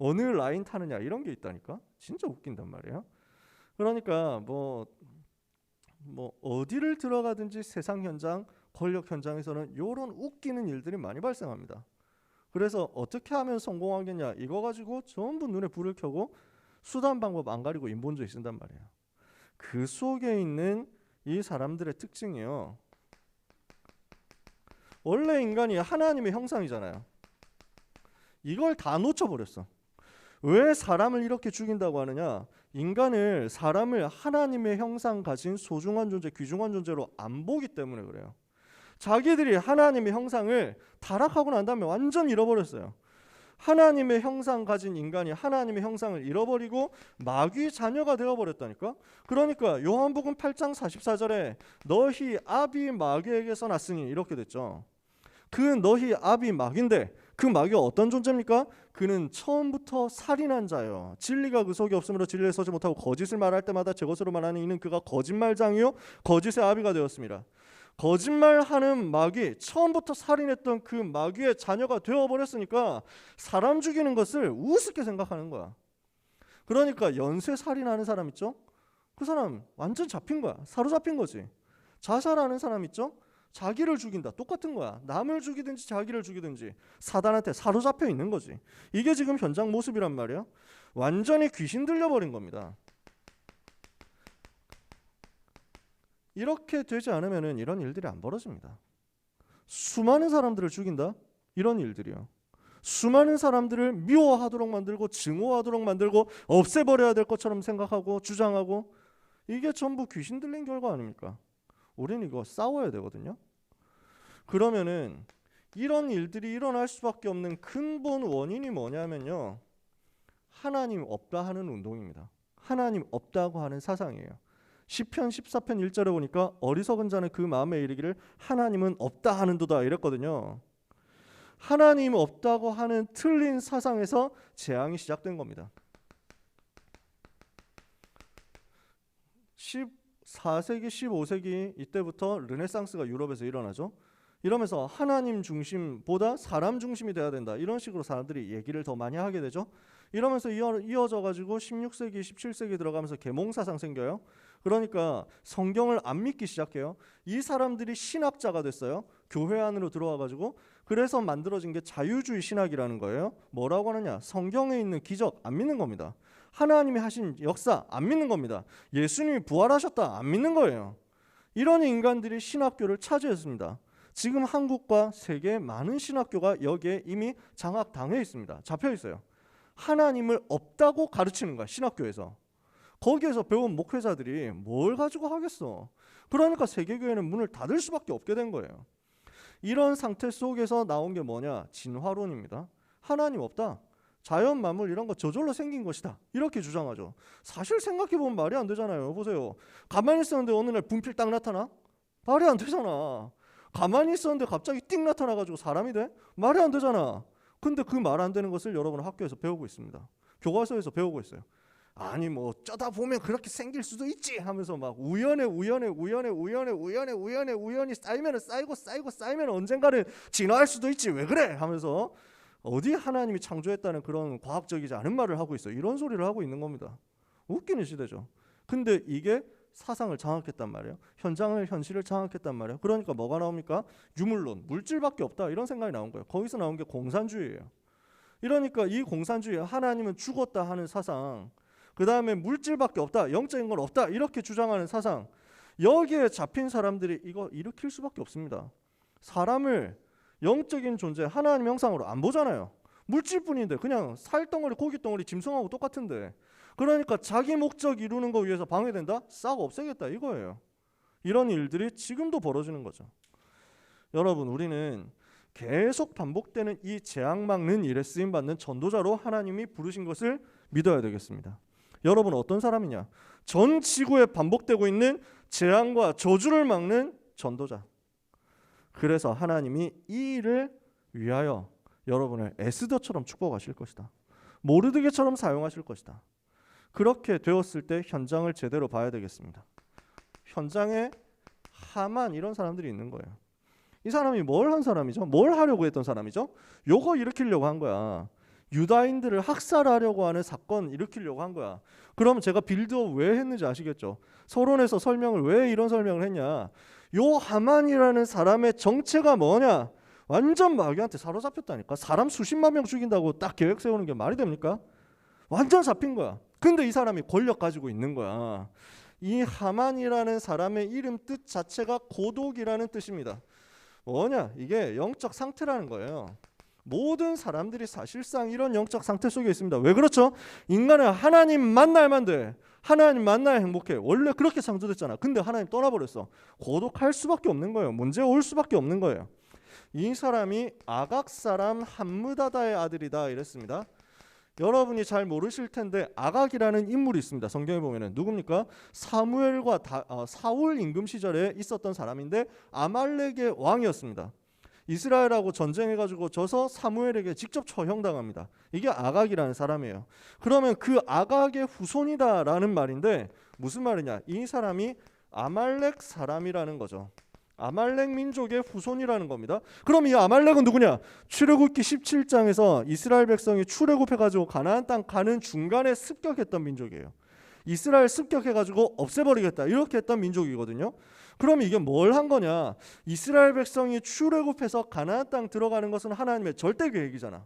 어느 라인 타느냐 이런 게 있다니까 진짜 웃긴단 말이야. 그러니까 뭐뭐 어디를 들어가든지 세상 현장, 권력 현장에서는 이런 웃기는 일들이 많이 발생합니다. 그래서 어떻게 하면 성공하겠냐 이거 가지고 전부 눈에 불을 켜고 수단 방법 안 가리고 인본주의 쓴단 말이에요. 그 속에 있는 이 사람들의 특징이요. 원래 인간이 하나님의 형상이잖아요. 이걸 다 놓쳐버렸어. 왜 사람을 이렇게 죽인다고 하느냐? 인간을 사람을 하나님의 형상 가진 소중한 존재, 귀중한 존재로 안 보기 때문에 그래요. 자기들이 하나님의 형상을 타락하고 난 다음에 완전 잃어버렸어요. 하나님의 형상 가진 인간이 하나님의 형상을 잃어버리고 마귀 자녀가 되어버렸다니까. 그러니까 요한복음 8장 44절에 너희 아비 마귀에게서 났으니 이렇게 됐죠. 그 너희 아비 마귀인데 그 마귀가 어떤 존재입니까? 그는 처음부터 살인한 자요. 진리가 그 속에 없으므로 진리에 서지 못하고 거짓을 말할 때마다 제 것으로 말하는 이는 그가 거짓말장이요 거짓의 아비가 되었습니다. 거짓말하는 마귀 처음부터 살인했던 그 마귀의 자녀가 되어버렸으니까 사람 죽이는 것을 우습게 생각하는 거야. 그러니까 연쇄 살인하는 사람 있죠? 그 사람 완전 잡힌 거야. 사로잡힌 거지. 자살하는 사람 있죠? 자기를 죽인다. 똑같은 거야. 남을 죽이든지 자기를 죽이든지 사단한테 사로잡혀 있는 거지. 이게 지금 현장 모습이란 말이야. 완전히 귀신 들려버린 겁니다. 이렇게 되지 않으면은 이런 일들이 안 벌어집니다. 수많은 사람들을 죽인다. 이런 일들이요. 수많은 사람들을 미워하도록 만들고 증오하도록 만들고 없애버려야 될 것처럼 생각하고 주장하고 이게 전부 귀신 들린 결과 아닙니까? 우리는 이거 싸워야 되거든요. 그러면은 이런 일들이 일어날 수밖에 없는 근본 원인이 뭐냐면요. 하나님 없다 하는 운동입니다. 하나님 없다고 하는 사상이에요. 시편 14편 1절에 보니까 어리석은 자는 그 마음에 이르기를 하나님은 없다 하는도다 이랬거든요. 하나님 없다고 하는 틀린 사상에서 재앙이 시작된 겁니다. 14세기, 15세기 이때부터 르네상스가 유럽에서 일어나죠. 이러면서 하나님 중심보다 사람 중심이 돼야 된다. 이런 식으로 사람들이 얘기를 더 많이 하게 되죠. 이러면서 이어, 이어져 가지고 16세기, 17세기 들어가면서 계몽 사상 생겨요. 그러니까 성경을 안 믿기 시작해요. 이 사람들이 신학자가 됐어요. 교회 안으로 들어와 가지고 그래서 만들어진 게 자유주의 신학이라는 거예요. 뭐라고 하느냐? 성경에 있는 기적 안 믿는 겁니다. 하나님이 하신 역사 안 믿는 겁니다. 예수님이 부활하셨다 안 믿는 거예요. 이런 인간들이 신학교를 차지했습니다. 지금 한국과 세계 많은 신학교가 여기에 이미 장악당해 있습니다. 잡혀 있어요. 하나님을 없다고 가르치는 거야 신학교에서. 거기에서 배운 목회자들이 뭘 가지고 하겠어. 그러니까 세계교회는 문을 닫을 수밖에 없게 된 거예요. 이런 상태 속에서 나온 게 뭐냐? 진화론입니다. 하나님 없다. 자연 만물 이런 거 저절로 생긴 것이다. 이렇게 주장하죠. 사실 생각해 보면 말이 안 되잖아요. 보세요. 가만히 있었는데 어느 날 분필 딱 나타나? 말이 안 되잖아. 가만히 있었는데 갑자기 띵 나타나 가지고 사람이 돼? 말이 안 되잖아. 근데 그 말 안 되는 것을 여러분 학교에서 배우고 있습니다. 교과서에서 배우고 있어요. 아니 뭐 쩌다 보면 그렇게 생길 수도 있지 하면서 막 우연에 우연에 우연에 우연에 우연에 우연에 우연히 쌓이면 쌓이고 쌓이고 쌓이면 언젠가는 진화할 수도 있지. 왜 그래? 하면서 어디 하나님이 창조했다는 그런 과학적이지 않은 말을 하고 있어. 이런 소리를 하고 있는 겁니다. 웃기는 시대죠. 근데 이게 사상을 장악했단 말이에요. 현장을 현실을 장악했단 말이에요. 그러니까 뭐가 나옵니까? 유물론 물질밖에 없다. 이런 생각이 나온 거예요. 거기서 나온 게 공산주의예요. 이러니까 이 공산주의 하나님은 죽었다 하는 사상 그 다음에 물질밖에 없다, 영적인 건 없다 이렇게 주장하는 사상 여기에 잡힌 사람들이 이거 일으킬 수밖에 없습니다. 사람을 영적인 존재 하나님 형상으로 안 보잖아요. 물질뿐인데 그냥 살덩어리 고깃덩어리 짐승하고 똑같은데 그러니까 자기 목적 이루는 거 위해서 방해된다? 싹 없애겠다 이거예요. 이런 일들이 지금도 벌어지는 거죠. 여러분 우리는 계속 반복되는 이 재앙 막는 일에 쓰임 받는 전도자로 하나님이 부르신 것을 믿어야 되겠습니다. 여러분 어떤 사람이냐? 전 지구에 반복되고 있는 재앙과 저주를 막는 전도자. 그래서 하나님이 이 일을 위하여 여러분을 에스더처럼 축복하실 것이다. 모르드게처럼 사용하실 것이다. 그렇게 되었을 때 현장을 제대로 봐야 되겠습니다. 현장에 하만 이런 사람들이 있는 거예요. 이 사람이 뭘 한 사람이죠? 뭘 하려고 했던 사람이죠? 요거 일으키려고 한 거야. 유다인들을 학살하려고 하는 사건 일으키려고 한 거야. 그럼 제가 빌드업 왜 했는지 아시겠죠? 서론에서 설명을 왜 이런 설명을 했냐? 요 하만이라는 사람의 정체가 뭐냐? 완전 마귀한테 사로잡혔다니까. 사람 수십만 명 죽인다고 딱 계획 세우는 게 말이 됩니까? 완전 잡힌 거야. 근데 이 사람이 권력 가지고 있는 거야. 이 하만이라는 사람의 이름 뜻 자체가 고독이라는 뜻입니다. 뭐냐? 이게 영적 상태라는 거예요. 모든 사람들이 사실상 이런 영적 상태 속에 있습니다. 왜 그렇죠? 인간은 하나님 만날만 돼. 하나님 만나야 행복해. 원래 그렇게 창조됐잖아. 근데 하나님 떠나버렸어. 고독할 수밖에 없는 거예요. 문제 올 수밖에 없는 거예요. 이 사람이 아각 사람 함무다다의 아들이다 이랬습니다. 여러분이 잘 모르실 텐데 아각이라는 인물이 있습니다. 성경에 보면은 누굽니까? 사무엘과 다, 어, 사울 임금 시절에 있었던 사람인데 아말렉의 왕이었습니다. 이스라엘하고 전쟁해가지고 져서 사무엘에게 직접 처형당합니다. 이게 아각이라는 사람이에요. 그러면 그 아각의 후손이다라는 말인데 무슨 말이냐? 이 사람이 아말렉 사람이라는 거죠. 아말렉 민족의 후손이라는 겁니다. 그럼 이 아말렉은 누구냐? 출애굽기 17장에서 이스라엘 백성이 출애굽해 가지고 가나안 땅 가는 중간에 습격했던 민족이에요. 이스라엘 습격해 가지고 없애버리겠다 이렇게 했던 민족이거든요. 그럼 이게 뭘 한 거냐? 이스라엘 백성이 출애굽해서 가나안 땅 들어가는 것은 하나님의 절대 계획이잖아.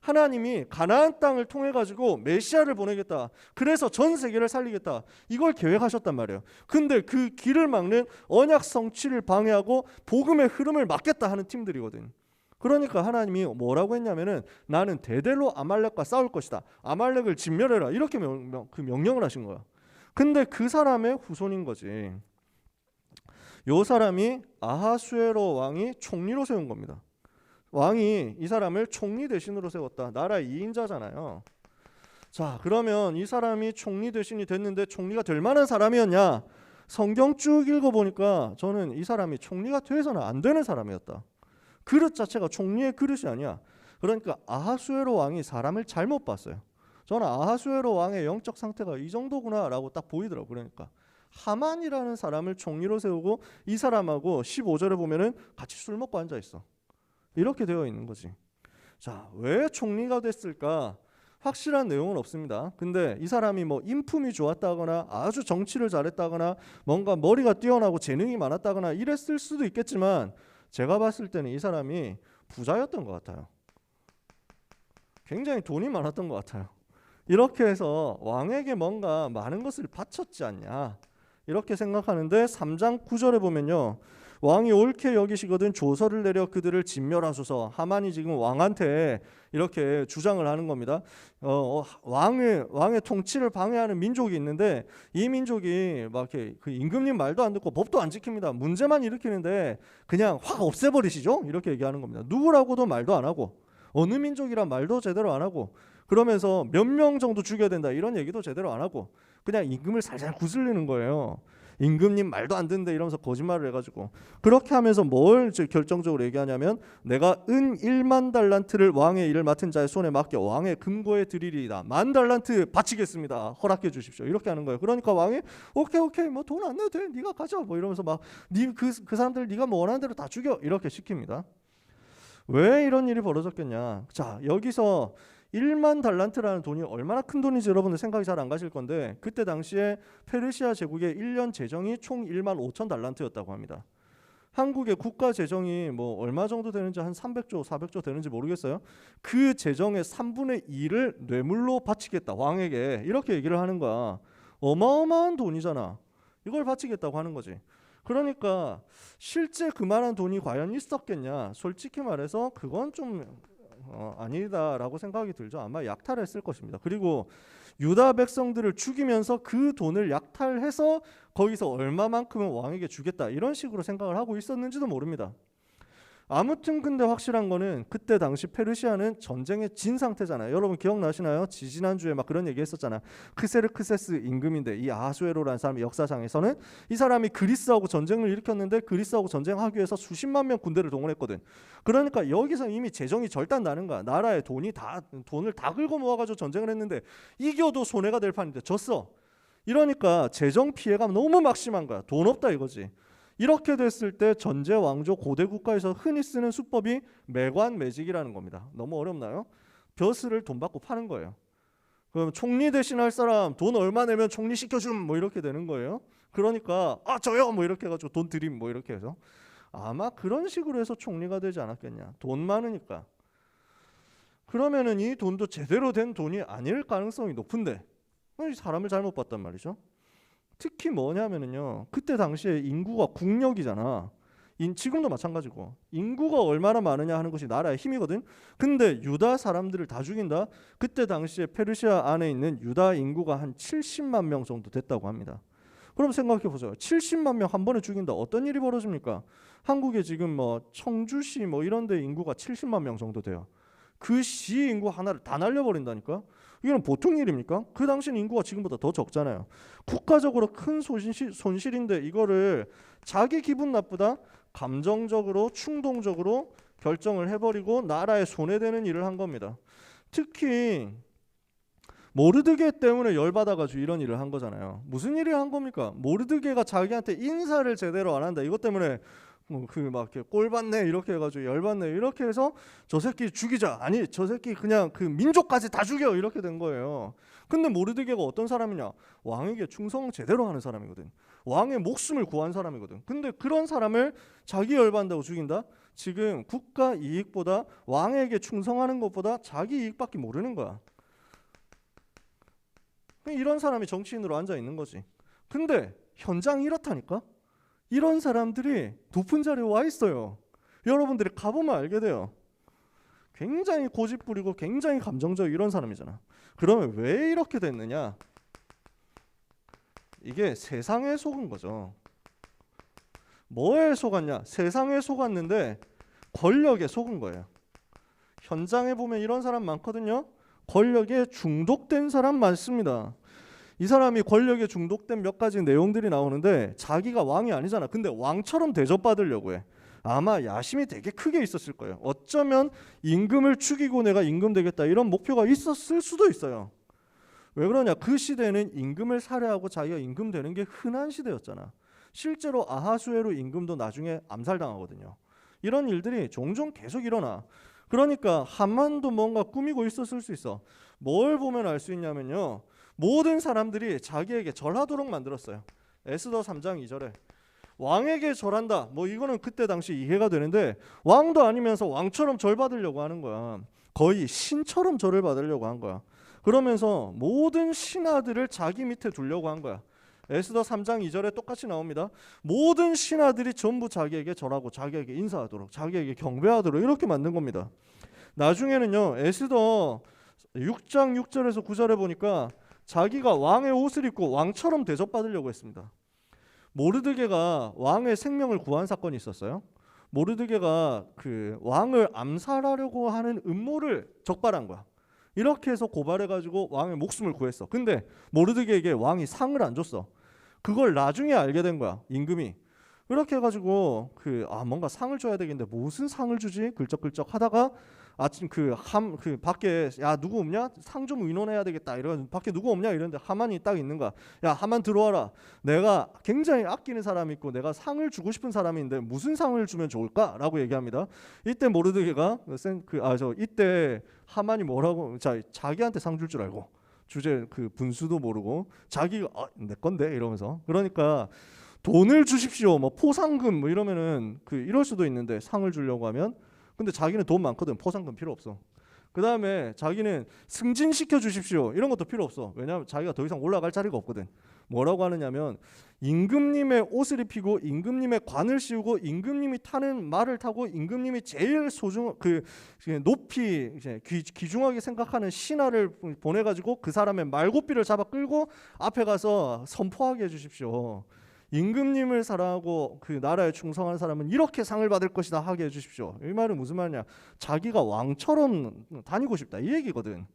하나님이 가나안 땅을 통해 가지고 메시아를 보내겠다. 그래서 전 세계를 살리겠다. 이걸 계획하셨단 말이에요. 근데 그 길을 막는 언약 성취를 방해하고 복음의 흐름을 막겠다 하는 팀들이거든. 그러니까 하나님이 뭐라고 했냐면은 나는 대대로 아말렉과 싸울 것이다. 아말렉을 진멸해라. 이렇게 명, 명, 그 명령을 하신 거야. 근데 그 사람의 후손인 거지. 요 사람이 아하수에로 왕이 총리로 세운 겁니다. 왕이 이 사람을 총리 대신으로 세웠다. 나라 2인자잖아요. 자, 그러면 이 사람이 총리 대신이 됐는데 총리가 될 만한 사람이었냐? 성경 쭉 읽어 보니까 저는 이 사람이 총리가 돼서는 안 되는 사람이었다. 그릇 자체가 총리의 그릇이 아니야. 그러니까 아하수에로 왕이 사람을 잘못 봤어요. 저는 아하수에로 왕의 영적 상태가 이 정도구나라고 딱 보이더라고. 그러니까 하만이라는 사람을 총리로 세우고 이 사람하고 15절에 보면은 같이 술 먹고 앉아 있어. 이렇게 되어 있는 거지. 자, 왜 총리가 됐을까? 확실한 내용은 없습니다. 근데 이 사람이 뭐 인품이 좋았다거나 아주 정치를 잘했다거나 뭔가 머리가 뛰어나고 재능이 많았다거나 이랬을 수도 있겠지만 제가 봤을 때는 이 사람이 부자였던 것 같아요. 굉장히 돈이 많았던 것 같아요. 이렇게 해서 왕에게 뭔가 많은 것을 바쳤지 않냐 이렇게 생각하는데 3장 9절에 보면요. 왕이 옳게 여기시거든 조서를 내려 그들을 진멸하소서. 하만이 지금 왕한테 이렇게 주장을 하는 겁니다. 어, 어, 왕의 왕의 통치를 방해하는 민족이 있는데 이 민족이 막 이렇게 그 임금님 말도 안 듣고 법도 안 지킵니다. 문제만 일으키는데 그냥 확 없애버리시죠. 이렇게 얘기하는 겁니다. 누구라고도 말도 안 하고 어느 민족이란 말도 제대로 안 하고 그러면서 몇 명 정도 죽여야 된다 이런 얘기도 제대로 안 하고 그냥 임금을 살살 구슬리는 거예요. 임금님 말도 안 듣는데 이러면서 거짓말을 해가지고 그렇게 하면서 뭘 결정적으로 얘기하냐면 내가 은 1만 달란트를 왕의 일을 맡은 자의 손에 맡겨 왕의 금고에 드리리이다. 만 달란트 바치겠습니다. 허락해 주십시오. 이렇게 하는 거예요. 그러니까 왕이 오케이 오케이. 뭐 돈 안 내도 돼. 네가 가져 뭐 이러면서 막니그그 그 사람들 네가 뭐 원하는 대로 다 죽여. 이렇게 시킵니다 왜 이런 일이 벌어졌겠냐 자 여기서 1만 달란트라는 돈이 얼마나 큰 돈인지 여러분들 생각이 잘 안 가실 건데 그때 당시에 페르시아 제국의 1년 재정이 총 1만 5천 달란트였다고 합니다. 한국의 국가 재정이 뭐 얼마 정도 되는지 한 300조, 400조 되는지 모르겠어요. 그 재정의 3분의 2를 뇌물로 바치겠다 왕에게 이렇게 얘기를 하는 거야. 어마어마한 돈이잖아. 이걸 바치겠다고 하는 거지. 그러니까 실제 그만한 돈이 과연 있었겠냐? 솔직히 말해서 그건 좀 어, 아니다라고 생각이 들죠. 아마 약탈했을 것입니다. 그리고 유다 백성들을 죽이면서 그 돈을 약탈해서 거기서 얼마만큼은 왕에게 주겠다 이런 식으로 생각을 하고 있었는지도 모릅니다. 아무튼 근데 확실한 거는 그때 당시 페르시아는 전쟁에 진 상태잖아요. 여러분 기억나시나요? 지지난주에 막 그런 얘기 했었잖아. 크세르크세스 임금인데 이 아수에로라는 사람이 역사상에서는 이 사람이 그리스하고 전쟁을 일으켰는데 그리스하고 전쟁하기 위해서 수십만 명 군대를 동원했거든. 그러니까 여기서 이미 재정이 절단 나는 거야. 나라에 돈이 다 돈을 다 긁어 모아 가지고 전쟁을 했는데 이겨도 손해가 될 판인데 졌어. 이러니까 재정 피해가 너무 막심한 거야. 돈 없다 이거지. 이렇게 됐을 때 전제 왕조 고대 국가에서 흔히 쓰는 수법이 매관 매직이라는 겁니다. 너무 어렵나요? 벼슬을 돈 받고 파는 거예요. 그럼 총리 대신 할 사람 돈 얼마 내면 총리 시켜줌 뭐 이렇게 되는 거예요. 그러니까 아 저요 뭐 이렇게 해가지고 돈 드림 뭐 이렇게 해서 아마 그런 식으로 해서 총리가 되지 않았겠냐. 돈 많으니까. 그러면은 이 돈도 제대로 된 돈이 아닐 가능성이 높은데 이 사람을 잘못 봤단 말이죠. 특히 뭐냐면은요. 그때 당시에 인구가 국력이잖아. 인, 지금도 마찬가지고 인구가 얼마나 많으냐 하는 것이 나라의 힘이거든. 근데 유다 사람들을 다 죽인다. 그때 당시에 페르시아 안에 있는 유다 인구가 한 70만 명 정도 됐다고 합니다. 그럼 생각해 보세요. 70만 명 한 번에 죽인다. 어떤 일이 벌어집니까? 한국에 지금 뭐 청주시 뭐 이런 데 인구가 70만 명 정도 돼요. 그 시 인구 하나를 다 날려버린다니까? 이건 보통 일입니까? 그 당시는 인구가 지금보다 더 적잖아요. 국가적으로 큰 손실, 손실인데 이거를 자기 기분 나쁘다, 감정적으로, 충동적으로 결정을 해버리고 나라에 손해되는 일을 한 겁니다. 특히 모르드게 때문에 열받아가지고 이런 일을 한 거잖아요. 무슨 일을 한 겁니까? 모르드게가 자기한테 인사를 제대로 안 한다. 이것 때문에 뭐 그막 이렇게 꼴 받네 이렇게 해가지고 열받네 이렇게 해서 저 새끼 죽이자. 아니 저 새끼 그냥 그 민족까지 다 죽여 이렇게 된 거예요. 근데 모르드게가 어떤 사람이냐? 왕에게 충성 제대로 하는 사람이거든. 왕의 목숨을 구한 사람이거든. 근데 그런 사람을 자기 열받는다고 죽인다? 지금 국가 이익보다 왕에게 충성하는 것보다 자기 이익밖에 모르는 거야. 이런 사람이 정치인으로 앉아 있는 거지. 근데 현장이 이렇다니까? 이런 사람들이 높은 자리에 와 있어요. 여러분들이 가보면 알게 돼요. 굉장히 고집 부리고 굉장히 감정적 이런 사람이잖아. 그러면 왜 이렇게 됐느냐? 이게 세상에 속은 거죠. 뭐에 속았냐? 세상에 속았는데 권력에 속은 거예요. 현장에 보면 이런 사람 많거든요. 권력에 중독된 사람 많습니다. 이 사람이 권력에 중독된 몇 가지 내용들이 나오는데 자기가 왕이 아니잖아. 근데 왕처럼 대접받으려고 해. 아마 야심이 되게 크게 있었을 거예요. 어쩌면 임금을 죽이고 내가 임금 되겠다 이런 목표가 있었을 수도 있어요. 왜 그러냐? 그 시대는 임금을 살해하고 자기가 임금 되는 게 흔한 시대였잖아. 실제로 아하수에로 임금도 나중에 암살당하거든요. 이런 일들이 종종 계속 일어나. 그러니까 하만도 뭔가 꾸미고 있었을 수 있어. 뭘 보면 알 수 있냐면요. 모든 사람들이 자기에게 절하도록 만들었어요. 에스더 3장 2절에 왕에게 절한다. 뭐 이거는 그때 당시 이해가 되는데 왕도 아니면서 왕처럼 절 받으려고 하는 거야. 거의 신처럼 절을 받으려고 한 거야. 그러면서 모든 신하들을 자기 밑에 두려고 한 거야. 에스더 3장 2절에 똑같이 나옵니다. 모든 신하들이 전부 자기에게 절하고 자기에게 인사하도록 자기에게 경배하도록 이렇게 만든 겁니다. 나중에는요. 에스더 6장 6절에서 9절에 보니까 자기가 왕의 옷을 입고 왕처럼 대접받으려고 했습니다. 모르드게가 왕의 생명을 구한 사건이 있었어요. 모르드게가 그 왕을 암살하려고 하는 음모를 적발한 거야. 이렇게 해서 고발해가지고 왕의 목숨을 구했어. 근데 모르드게에게 왕이 상을 안 줬어. 그걸 나중에 알게 된 거야. 임금이. 그렇게 해가지고 그 아 뭔가 상을 줘야 되겠는데 무슨 상을 주지? 글쩍글쩍 하다가 아침 그함그 밖에 야 누구 없냐? 상 좀 의논해야 되겠다. 이런 밖에 누구 없냐? 이런데 하만이 딱 있는 거야. 야 하만 들어와라. 내가 굉장히 아끼는 사람이 있고 내가 상을 주고 싶은 사람인데 무슨 상을 주면 좋을까?라고 얘기합니다. 이때 모르드게가 그아 저 이때 하만이 뭐라고 자 자기한테 상 줄줄 알고 주제 그 분수도 모르고 자기가 아, 내 건데 이러면서 그러니까 돈을 주십시오. 뭐 포상금 뭐 이러면은 그 이럴 수도 있는데 상을 주려고 하면 근데 자기는 돈 많거든. 포상금 필요 없어. 그 다음에 자기는 승진시켜 주십시오. 이런 것도 필요 없어. 왜냐하면 자기가 더 이상 올라갈 자리가 없거든. 뭐라고 하느냐면 임금님의 옷을 입히고 임금님의 관을 씌우고 임금님이 타는 말을 타고 임금님이 제일 소중 그 높이 이제 귀, 귀중하게 생각하는 신하를 보내 가지고 그 사람의 말고삐를 잡아 끌고 앞에 가서 선포하게 해 주십시오. 임금님을 사랑하고 그 나라에 충성한 사람은 이렇게 상을 받을 것이다 하게 해주십시오. 이 말은 무슨 말이냐? 자기가 왕처럼 다니고 싶다 이 얘기거든.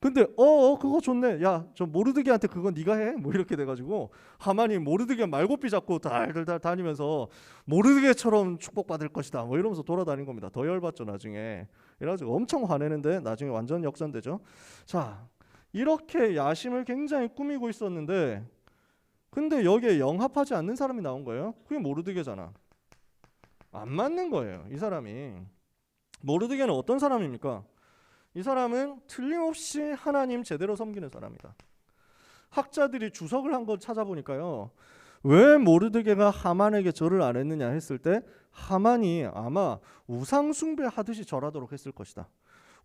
근데 어, 어 그거 좋네. 야 저 모르드게한테 그건 네가 해. 뭐 이렇게 돼가지고 하만이 모르드게 말고삐 잡고 달달달 다니면서 모르드게처럼 축복받을 것이다. 뭐 이러면서 돌아다닌 겁니다. 더 열받죠 나중에. 이래가지고 엄청 화내는데 나중에 완전 역전되죠. 자 이렇게 야심을 굉장히 꾸미고 있었는데 근데 여기에 영합하지 않는 사람이 나온 거예요. 그게 모르드게잖아. 안 맞는 거예요. 이 사람이. 모르드게는 어떤 사람입니까? 이 사람은 틀림없이 하나님 제대로 섬기는 사람이다. 학자들이 주석을 한 걸 찾아보니까요. 왜 모르드게가 하만에게 절을 안 했느냐 했을 때 하만이 아마 우상 숭배하듯이 절하도록 했을 것이다.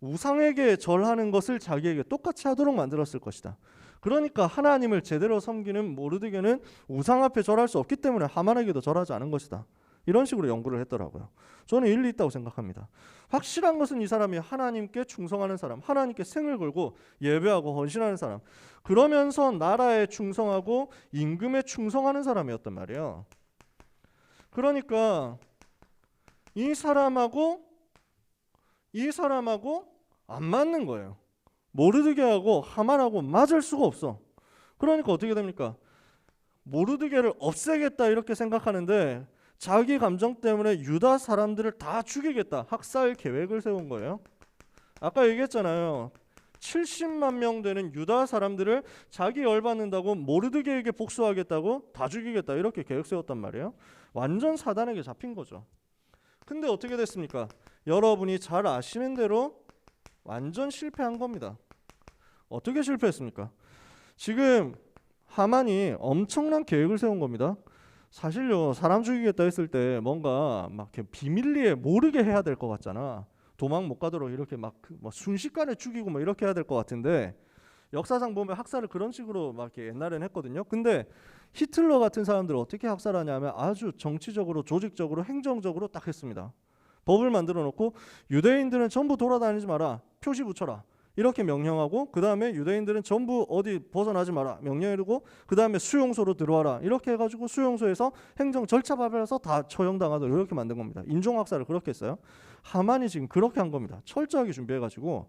우상에게 절하는 것을 자기에게 똑같이 하도록 만들었을 것이다. 그러니까 하나님을 제대로 섬기는 모르드게는 우상 앞에 절할 수 없기 때문에 하만에게도 절하지 않은 것이다. 이런 식으로 연구를 했더라고요. 저는 일리 있다고 생각합니다. 확실한 것은 이 사람이 하나님께 충성하는 사람, 하나님께 생을 걸고 예배하고 헌신하는 사람, 그러면서 나라에 충성하고 임금에 충성하는 사람이었단 말이에요. 그러니까 이 사람하고 이 사람하고 안 맞는 거예요. 모르드게하고 하만하고 맞을 수가 없어. 그러니까 어떻게 됩니까? 모르드게를 없애겠다 이렇게 생각하는데 자기 감정 때문에 유다 사람들을 다 죽이겠다 학살 계획을 세운 거예요. 아까 얘기했잖아요. 70만 명 되는 유다 사람들을 자기 열받는다고 모르드게에게 복수하겠다고 다 죽이겠다 이렇게 계획 세웠단 말이에요. 완전 사단에게 잡힌 거죠. 근데 어떻게 됐습니까? 여러분이 잘 아시는 대로 완전 실패한 겁니다. 어떻게 실패했습니까? 지금 하만이 엄청난 계획을 세운 겁니다. 사실요 사람 죽이겠다 했을 때 뭔가 막 비밀리에 모르게 해야 될 것 같잖아. 도망 못 가도록 이렇게 막뭐 순식간에 죽이고 뭐 이렇게 해야 될 것 같은데 역사상 보면 학살을 그런 식으로 막 이렇게 옛날에는 했거든요. 근데 히틀러 같은 사람들을 어떻게 학살하냐면 아주 정치적으로 조직적으로 행정적으로 딱 했습니다. 법을 만들어 놓고 유대인들은 전부 돌아다니지 마라. 표시 붙여라. 이렇게 명령하고 그 다음에 유대인들은 전부 어디 벗어나지 마라 명령해두고 그 다음에 수용소로 들어와라 이렇게 해가지고 수용소에서 행정 절차 밟아서 다 처형당하도록 이렇게 만든 겁니다. 인종학살을 그렇게 했어요. 하만이 지금 그렇게 한 겁니다. 철저하게 준비해가지고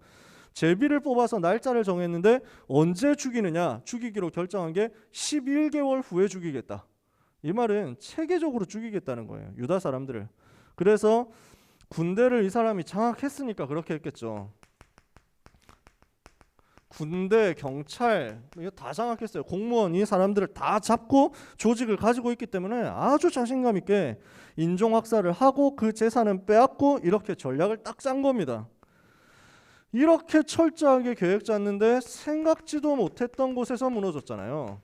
제비를 뽑아서 날짜를 정했는데 언제 죽이느냐 죽이기로 결정한 게 11개월 후에 죽이겠다. 이 말은 체계적으로 죽이겠다는 거예요. 유다 사람들을. 그래서 군대를 이 사람이 장악했으니까 그렇게 했겠죠. 군대, 경찰 이거 다 장악했어요. 공무원 이 사람들을 다 잡고 조직을 가지고 있기 때문에 아주 자신감 있게 인종 학살을 하고 그 재산은 빼앗고 이렇게 전략을 딱 짠 겁니다. 이렇게 철저하게 계획 짰는데 생각지도 못했던 곳에서 무너졌잖아요.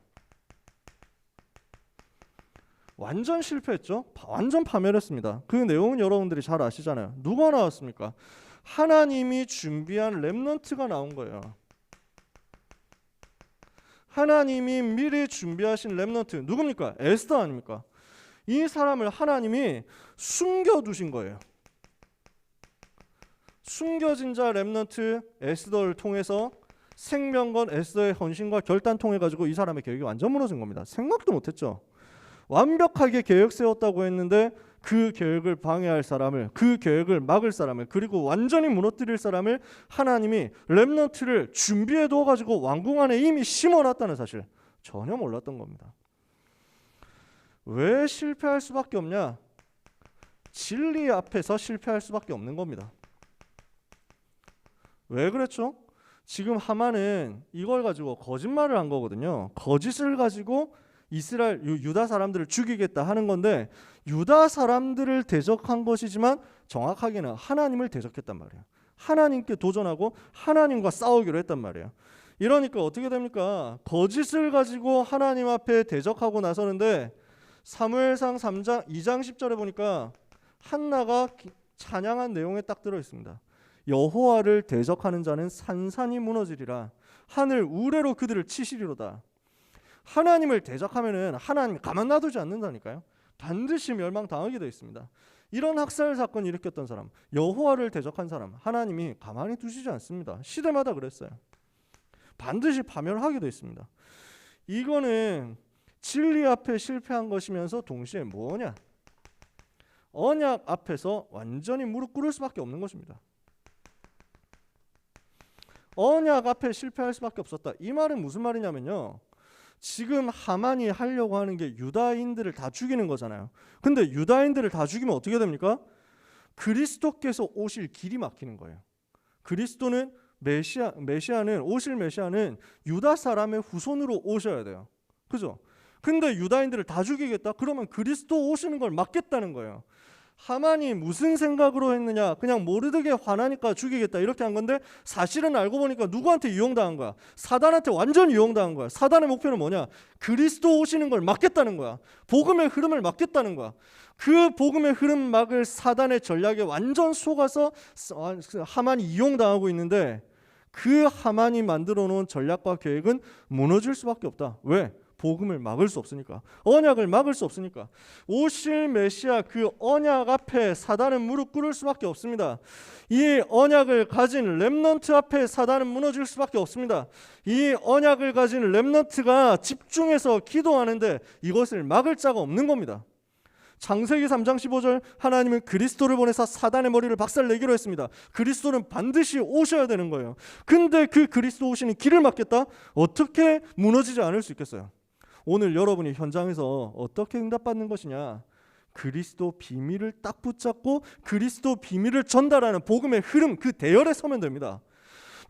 완전 실패했죠. 파- 완전 파멸했습니다. 그 내용은 여러분들이 잘 아시잖아요. 누가 나왔습니까? 하나님이 준비한 렘넌트가 나온 거예요. 하나님이 미리 준비하신 렘넌트 누굽니까? 에스더 아닙니까? 이 사람을 하나님이 숨겨 두신 거예요. 숨겨진 자 렘넌트 에스더를 통해서 생명건 에스더의 헌신과 결단 통해 가지고 이 사람의 계획이 완전 무너진 겁니다. 생각도 못 했죠. 완벽하게 계획 세웠다고 했는데 그 계획을 방해할 사람을 그 계획을 막을 사람을 그리고 완전히 무너뜨릴 사람을 하나님이 렘넌트를 준비해 둬 가지고 왕궁 안에 이미 심어 놨다는 사실 전혀 몰랐던 겁니다. 왜 실패할 수밖에 없냐? 진리 앞에서 실패할 수밖에 없는 겁니다. 왜 그랬죠? 지금 하만은 이걸 가지고 거짓말을 한 거거든요. 거짓을 가지고 이스라엘 유- 유다 사람들을 죽이겠다 하는 건데 유다 사람들을 대적한 것이지만 정확하게는 하나님을 대적했단 말이에요. 하나님께 도전하고 하나님과 싸우기로 했단 말이에요. 이러니까 어떻게 됩니까? 거짓을 가지고 하나님 앞에 대적하고 나서는데 사무엘상 3장 2장 10절에 보니까 한나가 기- 찬양한 내용에 딱 들어 있습니다. 여호와를 대적하는 자는 산산이 무너지리라. 하늘 우레로 그들을 치시리로다. 하나님을 대적하면은 하나님 가만 놔두지 않는다니까요. 반드시 멸망당하게 되어 있습니다. 이런 학살 사건 일으켰던 사람, 여호와를 대적한 사람, 하나님이 가만히 두시지 않습니다. 시대마다 그랬어요. 반드시 파멸하게 되어 있습니다. 이거는 진리 앞에 실패한 것이면서 동시에 뭐냐? 언약 앞에서 완전히 무릎 꿇을 수밖에 없는 것입니다. 언약 앞에 실패할 수밖에 없었다. 이 말은 무슨 말이냐면요. 지금 하만이 하려고 하는 게 유다인들을 다 죽이는 거잖아요. 근데 유다인들을 다 죽이면 어떻게 됩니까? 그리스도께서 오실 길이 막히는 거예요. 그리스도는 메시아 메시아는 오실 메시아는 유다 사람의 후손으로 오셔야 돼요. 그죠? 근데 유다인들을 다 죽이겠다? 그러면 그리스도 오시는 걸 막겠다는 거예요. 하만이 무슨 생각으로 했느냐? 그냥 모르드게 화나니까 죽이겠다 이렇게 한 건데 사실은 알고 보니까 누구한테 이용당한 거야? 사단한테 완전 이용당한 거야. 사단의 목표는 뭐냐? 그리스도 오시는 걸 막겠다는 거야. 복음의 흐름을 막겠다는 거야. 그 복음의 흐름 막을 사단의 전략에 완전 속아서 하만이 이용당하고 있는데 그 하만이 만들어 놓은 전략과 계획은 무너질 수밖에 없다. 왜? 복음을 막을 수 없으니까 언약을 막을 수 없으니까 오실 메시아 그 언약 앞에 사단은 무릎 꿇을 수밖에 없습니다. 이 언약을 가진 렘넌트 앞에 사단은 무너질 수밖에 없습니다. 이 언약을 가진 렘넌트가 집중해서 기도하는데 이것을 막을 자가 없는 겁니다. 창세기 3장 15절 하나님은 그리스도를 보내사 사단의 머리를 박살내기로 했습니다. 그리스도는 반드시 오셔야 되는 거예요. 근데 그 그리스도 오시는 길을 막겠다? 어떻게 무너지지 않을 수 있겠어요? 오늘 여러분이 현장에서 어떻게 응답받는 것이냐? 그리스도 비밀을 딱 붙잡고 그리스도 비밀을 전달하는 복음의 흐름 그 대열에 서면 됩니다.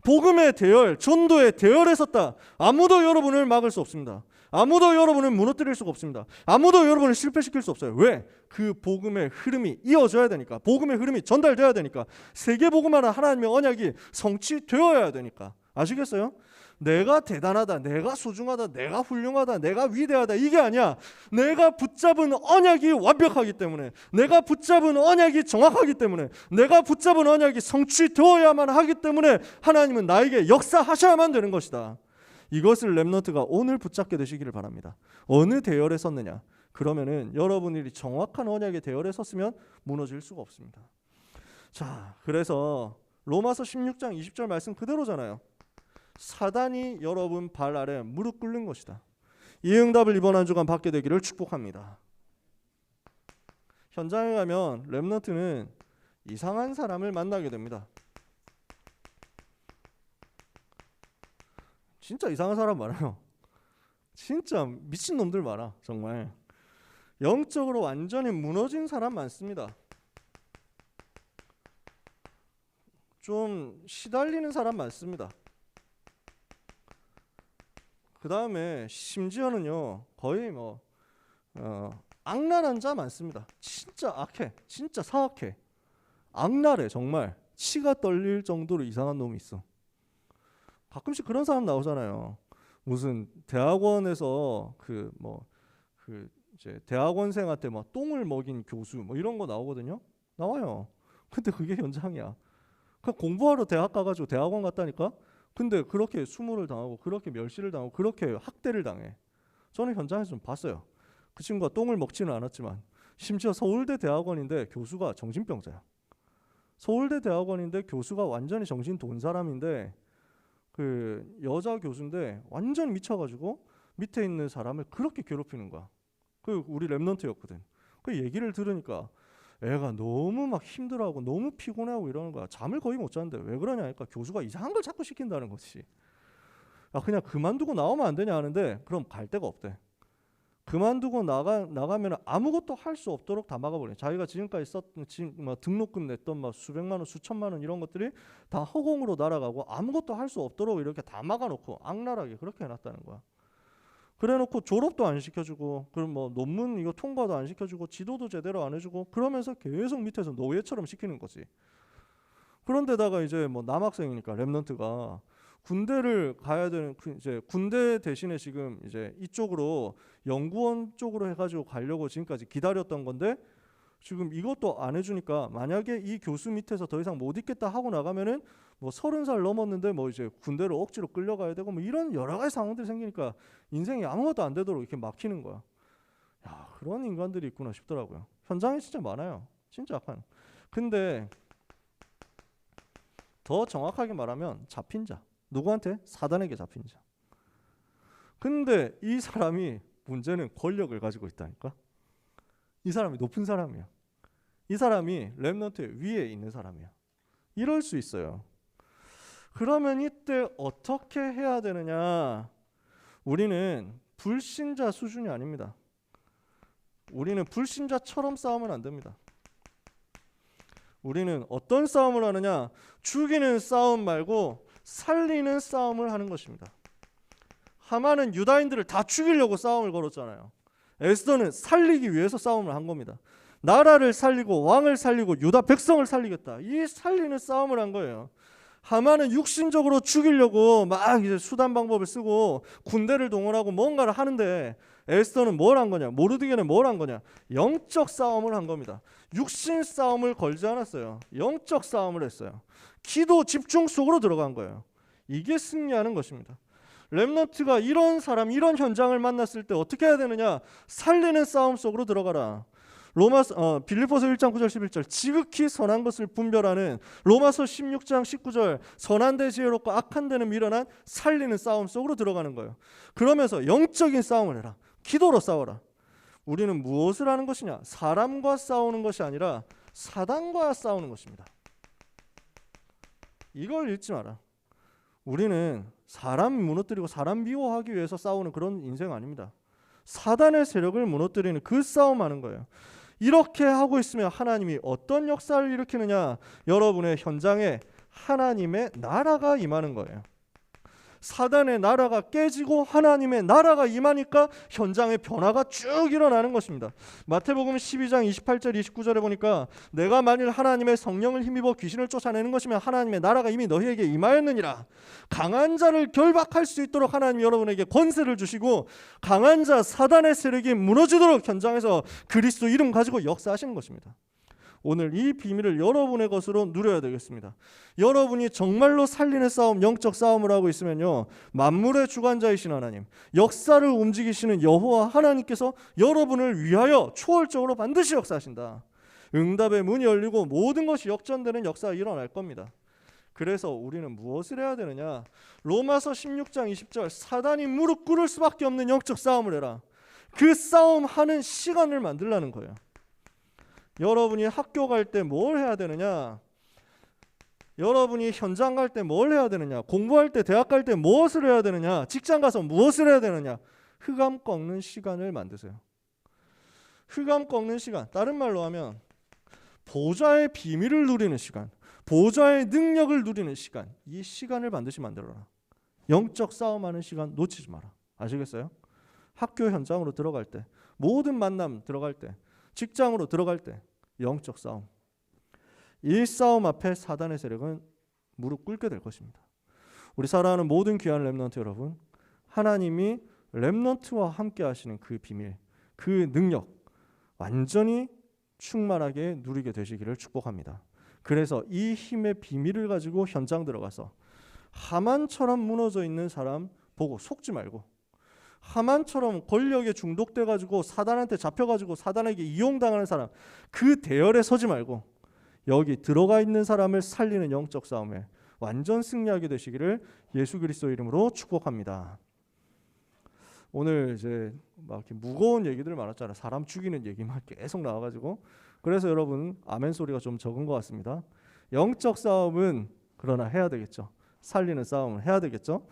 복음의 대열, 전도의 대열에 섰다. 아무도 여러분을 막을 수 없습니다. 아무도 여러분을 무너뜨릴 수가 없습니다. 아무도 여러분을 실패시킬 수 없어요. 왜? 그 복음의 흐름이 이어져야 되니까. 복음의 흐름이 전달돼야 되니까. 세계 복음하는 하나님의 언약이 성취되어야 되니까. 아시겠어요? 내가 대단하다, 내가 소중하다, 내가 훌륭하다, 내가 위대하다 이게 아니야. 내가 붙잡은 언약이 완벽하기 때문에, 내가 붙잡은 언약이 정확하기 때문에, 내가 붙잡은 언약이 성취되어야만 하기 때문에 하나님은 나에게 역사하셔야만 되는 것이다. 이것을 렘너트가 오늘 붙잡게 되시기를 바랍니다. 어느 대열에 섰느냐? 그러면은 여러분들이 정확한 언약의 대열에 섰으면 무너질 수가 없습니다. 자, 그래서 로마서 16장 20절 말씀 그대로잖아요. 사단이 여러분 발 아래 무릎 꿇는 것이다. 이 응답을 이번 한 주간 받게 되기를 축복합니다. 현장에 가면 렘너트는 이상한 사람을 만나게 됩니다. 진짜 이상한 사람 많아요. 진짜 미친 놈들 많아 정말. 영적으로 완전히 무너진 사람 많습니다. 좀 시달리는 사람 많습니다. 그 다음에 심지어는요 거의 뭐 어, 악랄한 자 많습니다. 진짜 악해, 진짜 사악해, 악랄해 정말 치가 떨릴 정도로 이상한 놈이 있어. 가끔씩 그런 사람 나오잖아요. 무슨 대학원에서 그 뭐그 뭐, 이제 대학원생한테 막 똥을 먹인 교수 뭐 이런 거 나오거든요. 나와요. 근데 그게 현장이야. 그 공부하러 대학 가가지고 대학원 갔다니까 근데 그렇게 수모를 당하고 그렇게 멸시를 당하고 그렇게 학대를 당해. 저는 현장에서 좀 봤어요. 그 친구가 똥을 먹지는 않았지만 심지어 서울대 대학원인데 교수가 정신병자야. 서울대 대학원인데 교수가 완전히 정신 돈 사람인데 그 여자 교수인데 완전 미쳐가지고 밑에 있는 사람을 그렇게 괴롭히는 거야. 그 우리 랩런트였거든. 그 얘기를 들으니까 애가 너무 막 힘들어하고 너무 피곤하고 이러는 거야. 잠을 거의 못 자는데 왜 그러냐 하니까 교수가 이상한 걸 자꾸 시킨다는 거지. 아 그냥 그만두고 나오면 안 되냐 하는데 그럼 갈 데가 없대. 그만두고 나가 나가면 아무것도 할 수 없도록 다 막아버려. 자기가 지금까지 썼던 지금 막 등록금 냈던 막 수백만 원, 수천만 원 이런 것들이 다 허공으로 날아가고 아무것도 할 수 없도록 이렇게 다 막아놓고 악랄하게 그렇게 해놨다는 거야. 그래놓고 졸업도 안 시켜주고 그럼 뭐 논문 이거 통과도 안 시켜주고 지도도 제대로 안 해주고 그러면서 계속 밑에서 노예처럼 시키는 거지. 그런데다가 이제 뭐 남학생이니까 랩런트가 군대를 가야 되는 그 이제 군대 대신에 지금 이제 이쪽으로 연구원 쪽으로 해가지고 가려고 지금까지 기다렸던 건데 지금 이것도 안 해주니까 만약에 이 교수 밑에서 더 이상 못 있겠다 하고 나가면은 뭐 서른 살 넘었는데 뭐 이제 군대로 억지로 끌려가야 되고 뭐 이런 여러 가지 상황들이 생기니까 인생이 아무것도 안 되도록 이렇게 막히는 거야. 야 그런 인간들이 있구나 싶더라고요. 현장에 진짜 많아요. 진짜 약간. 근데 더 정확하게 말하면 잡힌 자. 누구한테? 사단에게 잡힌 자. 근데 이 사람이 문제는 권력을 가지고 있다니까. 이 사람이 높은 사람이야. 이 사람이 랩넌트 위에 있는 사람이야. 이럴 수 있어요. 그러면 이때 어떻게 해야 되느냐? 우리는 불신자 수준이 아닙니다. 우리는 불신자처럼 싸우면 안 됩니다. 우리는 어떤 싸움을 하느냐? 죽이는 싸움 말고 살리는 싸움을 하는 것입니다. 하만은 유다인들을 다 죽이려고 싸움을 걸었잖아요. 에스더는 살리기 위해서 싸움을 한 겁니다. 나라를 살리고 왕을 살리고 유다 백성을 살리겠다. 이 살리는 싸움을 한 거예요. 하만은 육신적으로 죽이려고 막 이제 수단 방법을 쓰고 군대를 동원하고 뭔가를 하는데 에스더는 뭘 한 거냐? 모르드게는 뭘 한 거냐? 영적 싸움을 한 겁니다. 육신 싸움을 걸지 않았어요. 영적 싸움을 했어요. 기도 집중 속으로 들어간 거예요. 이게 승리하는 것입니다. 렘넌트가 이런 사람, 이런 현장을 만났을 때 어떻게 해야 되느냐? 살리는 싸움 속으로 들어가라. 로마서 어, 빌립보서 1장 9절 11절 지극히 선한 것을 분별하는 로마서 16장 19절 선한 데 지혜롭고 악한 데는 미련한 살리는 싸움 속으로 들어가는 거예요. 그러면서 영적인 싸움을 해라. 기도로 싸워라. 우리는 무엇을 하는 것이냐? 사람과 싸우는 것이 아니라 사단과 싸우는 것입니다. 이걸 잊지 마라. 우리는 사람 무너뜨리고 사람 미워하기 위해서 싸우는 그런 인생 아닙니다. 사단의 세력을 무너뜨리는 그 싸움하는 거예요. 이렇게 하고 있으면 하나님이 어떤 역사를 일으키느냐? 여러분의 현장에 하나님의 나라가 임하는 거예요. 사단의 나라가 깨지고 하나님의 나라가 임하니까 현장에 변화가 쭉 일어나는 것입니다. 마태복음 12장 28절 29절에 보니까 내가 만일 하나님의 성령을 힘입어 귀신을 쫓아내는 것이면 하나님의 나라가 이미 너희에게 임하였느니라. 강한 자를 결박할 수 있도록 하나님 여러분에게 권세를 주시고 강한 자 사단의 세력이 무너지도록 현장에서 그리스도 이름 가지고 역사하시는 것입니다. 오늘 이 비밀을 여러분의 것으로 누려야 되겠습니다. 여러분이 정말로 살리는 싸움, 영적 싸움을 하고 있으면요. 만물의 주관자이신 하나님, 역사를 움직이시는 여호와 하나님께서 여러분을 위하여 초월적으로 반드시 역사하신다. 응답의 문이 열리고 모든 것이 역전되는 역사가 일어날 겁니다. 그래서 우리는 무엇을 해야 되느냐? 로마서 16장 20절 사단이 무릎 꿇을 수밖에 없는 영적 싸움을 해라. 그 싸움 하는 시간을 만들라는 거예요. 여러분이 학교 갈 때 뭘 해야 되느냐? 여러분이 현장 갈 때 뭘 해야 되느냐? 공부할 때 대학 갈 때 무엇을 해야 되느냐? 직장 가서 무엇을 해야 되느냐? 흑암 꺾는 시간을 만드세요. 흑암 꺾는 시간. 다른 말로 하면 보좌의 비밀을 누리는 시간, 보좌의 능력을 누리는 시간. 이 시간을 반드시 만들어라. 영적 싸움하는 시간 놓치지 마라. 아시겠어요? 학교 현장으로 들어갈 때, 모든 만남 들어갈 때, 직장으로 들어갈 때 영적 싸움. 이 싸움 앞에 사단의 세력은 무릎 꿇게 될 것입니다. 우리 사랑하는 모든 귀한 렘넌트 여러분, 하나님이 렘넌트와 함께 하시는 그 비밀, 그 능력 완전히 충만하게 누리게 되시기를 축복합니다. 그래서 이 힘의 비밀을 가지고 현장 들어가서 하만처럼 무너져 있는 사람 보고 속지 말고 하만처럼 권력에 중독돼 가지고 사단한테 잡혀 가지고 사단에게 이용당하는 사람 그 대열에 서지 말고 여기 들어가 있는 사람을 살리는 영적 싸움에 완전 승리하게 되시기를 예수 그리스도 이름으로 축복합니다. 오늘 이제 막 이렇게 무거운 얘기들 많았잖아요. 사람 죽이는 얘기만 계속 나와가지고 그래서 여러분 아멘 소리가 좀 적은 것 같습니다. 영적 싸움은 그러나 해야 되겠죠. 살리는 싸움을 해야 되겠죠.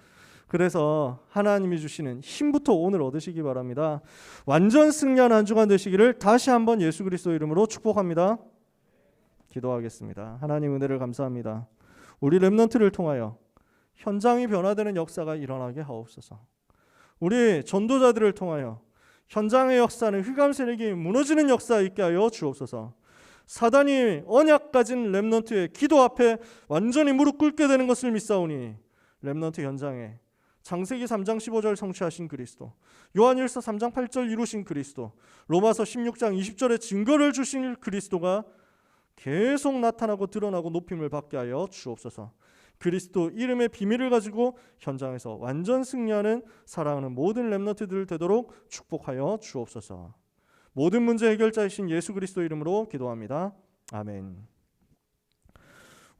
그래서 하나님이 주시는 힘부터 오늘 얻으시기 바랍니다. 완전 승리한 한 주간 되시기를 다시 한번 예수 그리스도 이름으로 축복합니다. 기도하겠습니다. 하나님 은혜를 감사합니다. 우리 렘넌트를 통하여 현장이 변화되는 역사가 일어나게 하옵소서. 우리 전도자들을 통하여 현장의 역사는 흑암 세력이 무너지는 역사 있게 하여 주옵소서. 사단이 언약 가진 렘넌트의 기도 앞에 완전히 무릎 꿇게 되는 것을 믿사오니 렘넌트 현장에 장세기 3장 15절 성취하신 그리스도, 요한일서 3장 8절 이루신 그리스도, 로마서 16장 20절에 증거를 주신 그리스도가 계속 나타나고 드러나고 높임을 받게 하여 주옵소서. 그리스도 이름의 비밀을 가지고 현장에서 완전 승리하는 사랑하는 모든 렘너트들 되도록 축복하여 주옵소서. 모든 문제 해결자이신 예수 그리스도 이름으로 기도합니다. 아멘.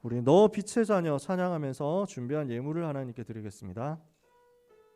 우리 너 빛의 자녀 찬양하면서 준비한 예물을 하나님께 드리겠습니다.